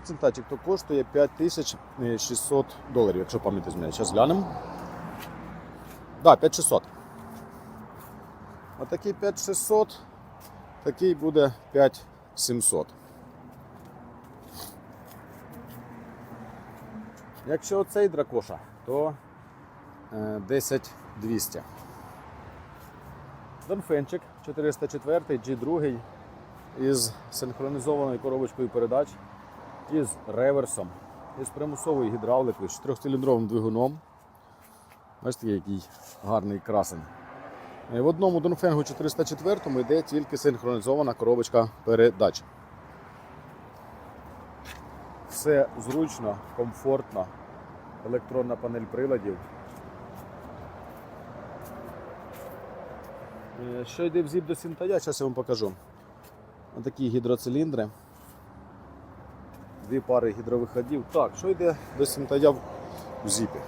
Центачик то коштує 5600 доларів, якщо пам'ять зміни. Зараз глянемо. Так, 5600. Отакий 5600, такий буде 5700. Якщо оцей дракоша, то е, 10200. Донфенчик 404 G2 із синхронізованою коробочкою передач, із реверсом, із примусовою гідравликою, з 4-циліндровим двигуном. Бачите, який гарний красень. Е, В одному Донфенгу 404 йде тільки синхронізована коробочка передач. Все зручно, комфортно, електронна панель приладів. Е, Що йде в зіп до синтая, зараз я вам покажу. Отакі гідроциліндри. Дві пари гідровиходів. Так, що йде до сінтая в зіпі?